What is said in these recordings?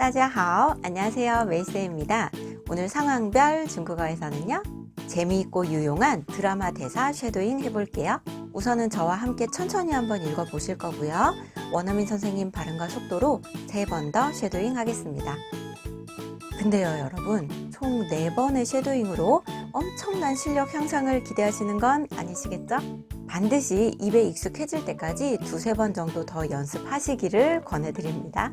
大家好. 안녕하세요. 메이스입니다. 오늘 상황별 중국어에서는요. 재미있고 유용한 드라마 대사 쉐도잉 해볼게요. 우선은 저와 함께 천천히 한번 읽어보실 거고요. 원어민 선생님 발음과 속도로 세 번 더 쉐도잉 하겠습니다. 근데요, 여러분. 총 네번의 쉐도잉으로 엄청난 실력 향상을 기대하시는 건 아니시겠죠? 반드시 입에 익숙해질 때까지 두세 번 정도 더 연습하시기를 권해드립니다.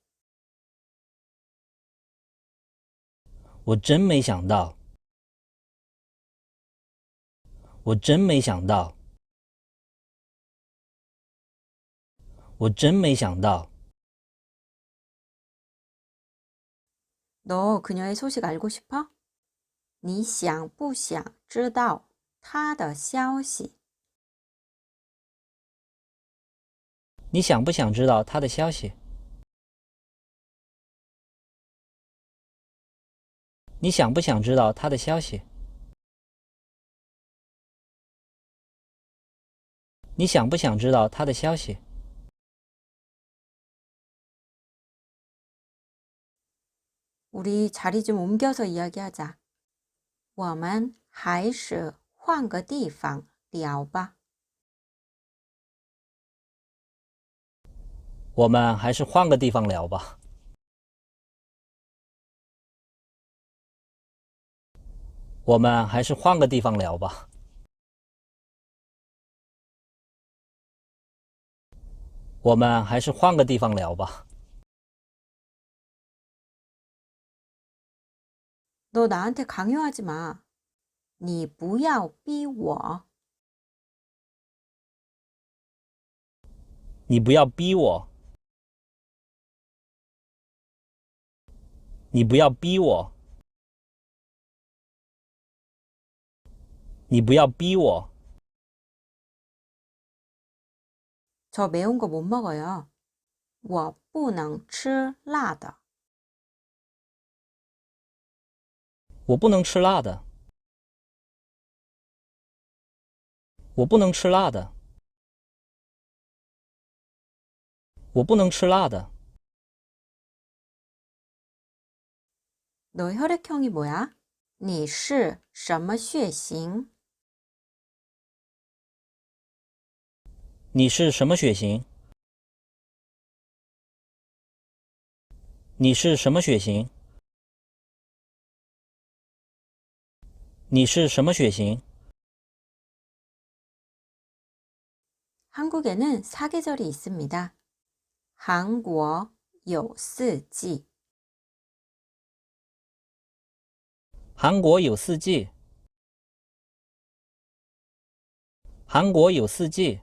我真没想到，我真没想到，我真没想到。 너 그녀의 소식 알고 싶어? 你想不想知道她的消息?你想不想知道他的消息？ 你想不想知道他的消息？你想不想知道他的消息？ 우리 자리 좀 옮겨서 이야기하자. 我们还是换个地方聊吧.我们还是换个地方聊吧。 我们还是换个地方聊吧。我们还是换个地方聊吧。 너 나한테 강요하지 마. 你不要逼我.你不要逼我。你不要逼我。 你不要逼我。 저 매운 거 못 먹어요. 我不能吃辣的.我不能吃辣的。我不能吃辣的。我不能吃辣的。 너 혈액형이 뭐야? 你是什么血型? 你是什么血型？你是什么血型？你是什么血型？ 한국에는 사계절이 있습니다. 한국 有四季.韩国有四季。韩国有四季。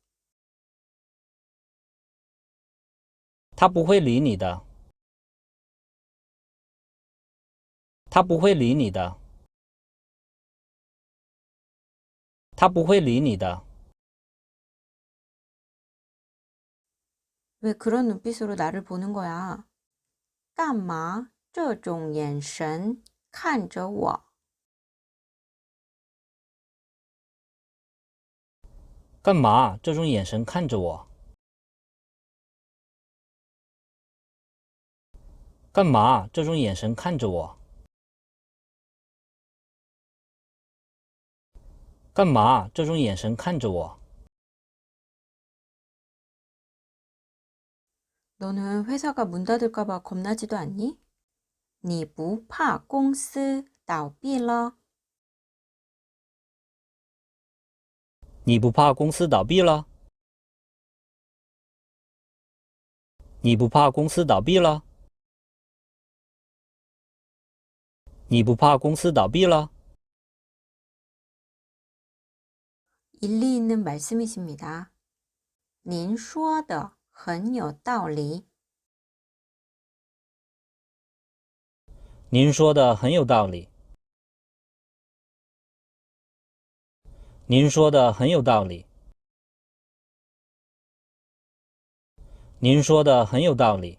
他不会理你的。他不会理你的。他不会理你的。 왜 그런 눈빛으로 나를 보는 거야? 干嘛这种眼神 看着我。干嘛这种眼神看着我？ 干嘛这种眼神看着我？干嘛这种眼神看着我？ 너는 회사가 문 닫을까 봐 겁나지도 않니? 你不怕公司倒闭了？你不怕公司倒闭了？你不怕公司倒闭了？ 你不怕公司倒闭了？ 일리 있는 말씀이십니다. 您说的很有道理。您说的很有道理。您说的很有道理。您说的很有道理。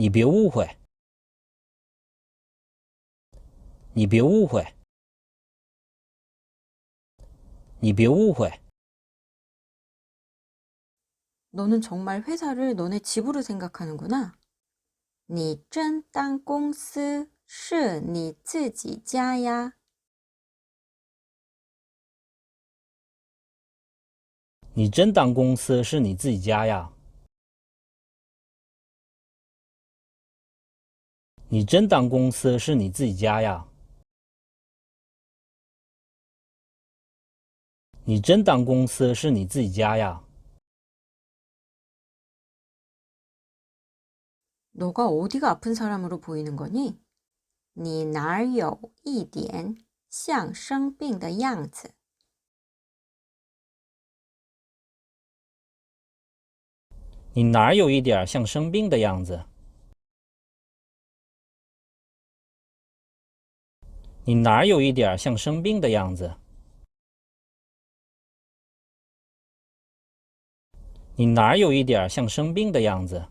你别误会。你别误会。你别误会。 너는 정말 회사를 너네 집으로 생각하는구나. 你真当公司是你自己家呀？你真当公司是你自己家呀？ 你真当公司是你自己家呀？你真当公司是你自己家呀？ 너가 어디가 아픈 사람으로 보이는 거니? 你哪儿有一点像生病的样子？你哪儿有一点像生病的样子？ 你哪有一点像生病的样子？你哪有一点像生病的样子？